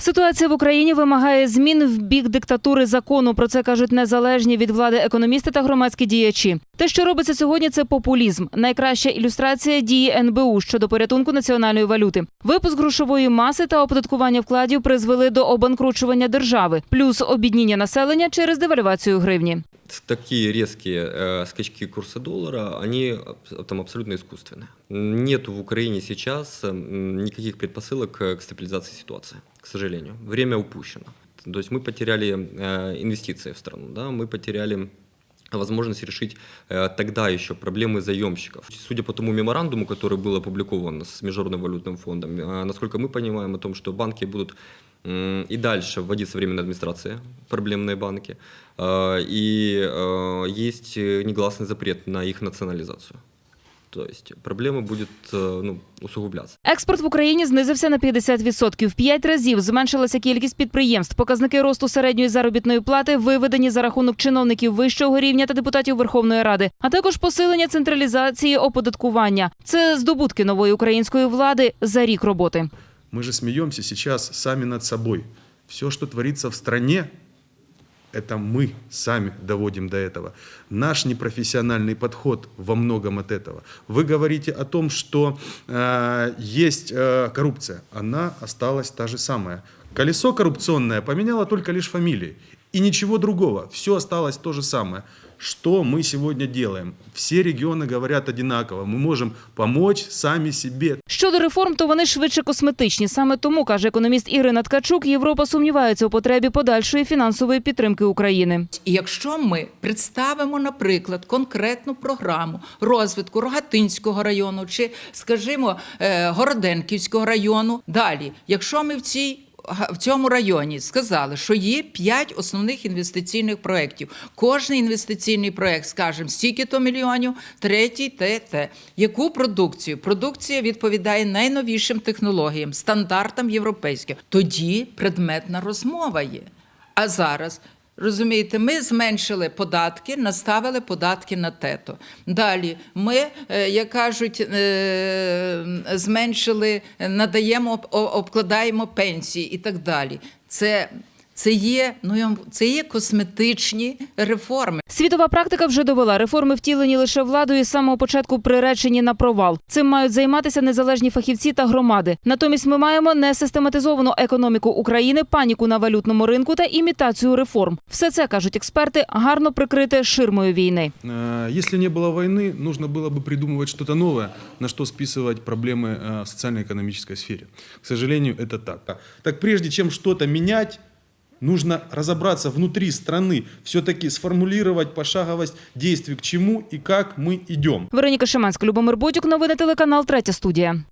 Ситуація в Україні вимагає змін в бік диктатури закону. Про це кажуть незалежні від влади економісти та громадські діячі. Те, що робиться сьогодні, це популізм. Найкраща ілюстрація дії НБУ щодо порятунку національної валюти. Випуск грошової маси та оподаткування вкладів призвели до обанкручування держави, плюс обідніння населення через девальвацію гривні. Такие резкие э, скачки курса доллара, они аб- там абсолютно искусственные. Нет в Украине сейчас м, никаких предпосылок э, к стабилизации ситуации, к сожалению. Время упущено. То есть мы потеряли э, инвестиции в страну, да, мы потеряли возможность решить э, тогда еще проблемы заемщиков. Судя по тому меморандуму, который был опубликован с Международным валютным фондом, э, насколько мы понимаем о том, что банки будут м, и дальше вводиться временная администрация, проблемные банки, э, и э, есть э, негласный запрет на их национализацию. То есть проблема будет э, ну, усугубляться. Експорт в Україні знизився на 50%. В п'ять разів зменшилася кількість підприємств. Показники росту середньої заробітної плати виведені за рахунок чиновників вищого рівня та депутатів Верховної Ради, а також посилення централізації оподаткування. Це здобутки нової української влади за рік роботи. Мы же смеемся сейчас сами над собой. Все, что творится в стране, это мы сами доводим до этого. Наш непрофессиональный подход во многом от этого. Вы говорите о том, что э, есть э, коррупция. Она осталась та же самая. Колесо коррупционное поменяло только лишь фамилии. И ничего другого. Все осталось то же самое. Что мы сегодня делаем? Все регионы говорят одинаково. Мы можем помочь сами себе. Щодо реформ, то вони швидше косметичні. Саме тому каже економіст Ірина Ткачук, Європа сумнівається у потребі подальшої фінансової підтримки України. І якщо ми представимо, наприклад, конкретну програму розвитку Рогатинського району чи, скажімо, е, Городенківського району, далі, якщо ми в цій в цьому районі сказали, що є п'ять основних інвестиційних проєктів. Кожний інвестиційний проєкт, скажімо, стільки-то мільйонів, третій те, те. Яку продукцію? Продукція відповідає найновішим технологіям, стандартам європейським. Тоді предметна розмова є. А зараз розумієте, ми зменшили податки, наставили податки на тето. Далі ми, е, як кажуть, е, зменшили, надаємо, обкладаємо пенсії і так далі. Це, це є, ну я вам- це є косметичні реформи. Світова практика вже довела реформи втілені лише владою з самого початку приречені на провал. Цим мають займатися незалежні фахівці та громади. Натомість ми маємо несистематизовану економіку України, паніку на валютному ринку та імітацію реформ. Все це кажуть експерти, гарно прикрите ширмою війни. Э, Если не было войны, нужно было бы придумывать что-то новое, на что списывать проблемы э, в социально-экономической сфере. К сожалению, это так. Так прежде чем что-то менять, нужно разобраться внутри страны, все-таки сформулировать пошаговость действий к чему и как мы идем. Вероніка Шиманська, Любомир Бодюк, новини телеканал Третя студія.